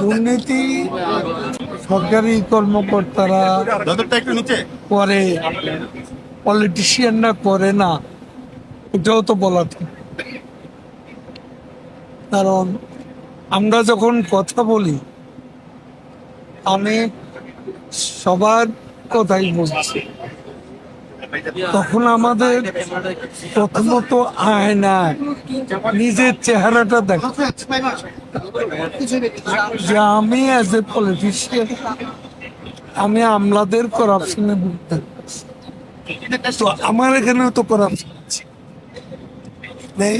দুর্নীতি সরকারি কর্মকর্তারা করে পলিটিশিয়ানরা করে না এটাও তো বলা ঠিক। কারণ আমরা যখন কথা বলি আমি সবার কথাই বলছি। তখন আমাদের প্রথমত আয় আয়নায় নিজের চেহারাটা দেখা। যে আমি অ্যাজ এ পলিটিশিয়ান আমি আমলাদের করাপশনে ভুগতে আমার এখানেও তো করাপশন আছে। নেই?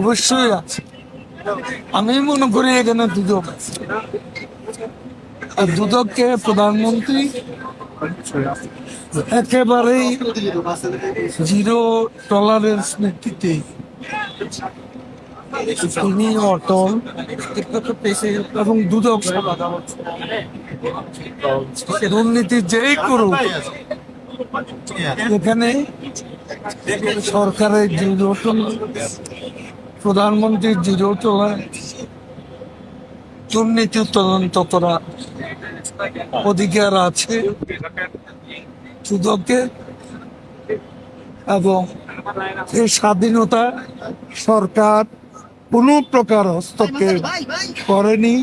অবশ্যই আছে। আমি মনে করি এখানে দুদক আছে। দুদককে প্রধানমন্ত্রী একেবারেই জিরো টলারেন্স নীতিতে তিনি অটল এবং দুদক দুর্নীতি যেই করুক, এখানে সরকারের জিরো প্রধানমন্ত্রীর জিরো টলারেন্স দুর্নীতি তদন্ত করা অধিকার আছে সুযোগকে এবং এই স্বাধীনতা সরকার কোনো প্রকার হস্তক্ষেপ করেনি।